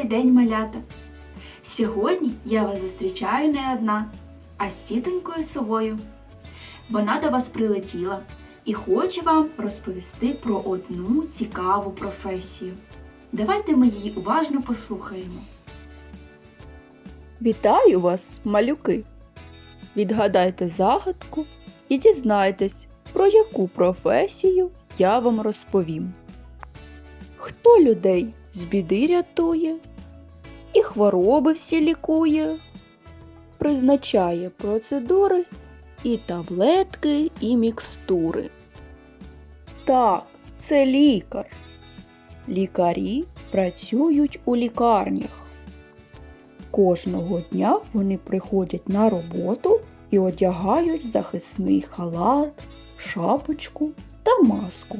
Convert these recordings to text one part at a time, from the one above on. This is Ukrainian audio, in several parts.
день, малята! Сьогодні я вас зустрічаю не одна, а з тітонькою совою. Вона до вас прилетіла і хоче вам розповісти про одну цікаву професію. Давайте ми її уважно послухаємо. Вітаю вас, малюки! Відгадайте загадку і дізнайтесь, про яку професію я вам розповім. Хто людей з біди рятує і хвороби всі лікує, призначає процедури і таблетки, і мікстури. Так, це лікар. Лікарі працюють у лікарнях. Кожного дня вони приходять на роботу і одягають захисний халат, шапочку та маску.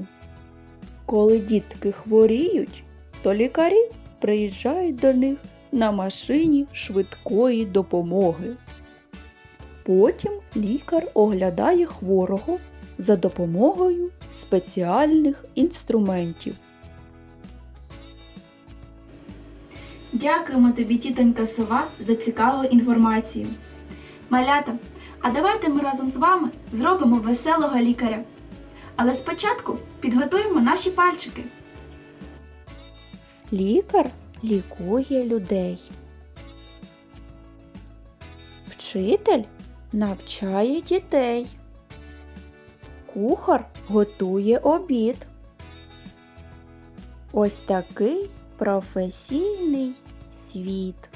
Коли дітки хворіють, то лікарі приїжджають до них на машині швидкої допомоги. Потім лікар оглядає хворого за допомогою спеціальних інструментів. Дякуємо тобі, тітонька сова, за цікаву інформацію. Малята, а давайте ми разом з вами зробимо веселого лікаря. Але спочатку підготуємо наші пальчики. Лікар лікує людей. Вчитель навчає дітей. Кухар готує обід. Ось такий професійний світ.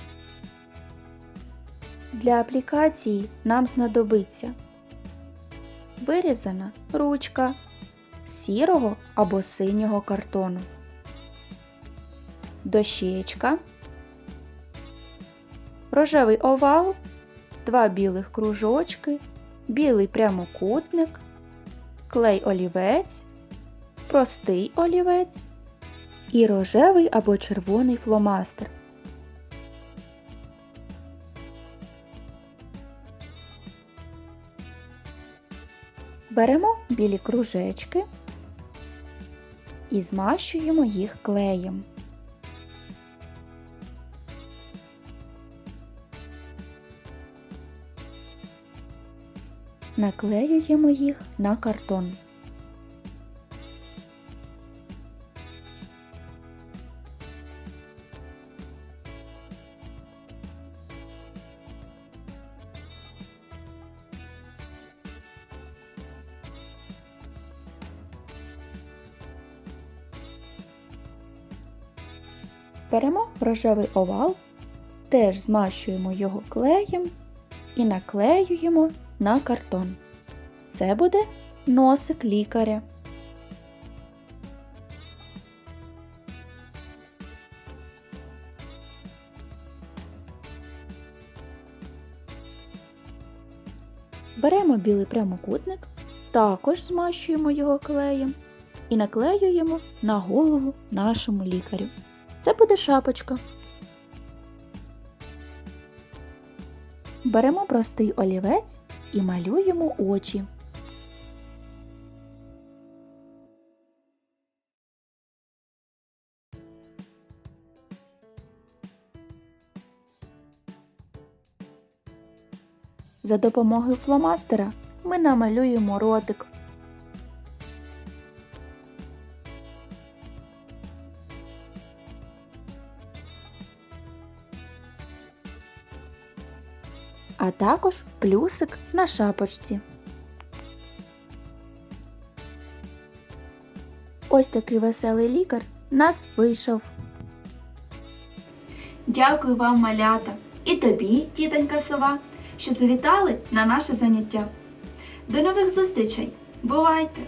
Для аплікації нам знадобиться вирізана ручка сірого або синього картону дощечка, рожевий овал, два білих кружочки, білий прямокутник, клей олівець, простий олівець і рожевий або червоний фломастер. Беремо білі кружечки і змащуємо їх клеєм. Наклеюємо їх на картон. Беремо рожевий овал, теж змащуємо його клеєм і наклеюємо на картон. Це буде носик лікаря. Беремо білий прямокутник, також змащуємо його клеєм і наклеюємо на голову нашому лікарю. Це буде шапочка. Беремо простий олівець і малюємо очі. За допомогою фломастера ми намалюємо ротик. А також плюсик на шапочці. Ось такий веселий лікар нас вийшов. Дякую вам, малята, і тобі, тітонька сова, що завітали на наше заняття. До нових зустрічей! Бувайте!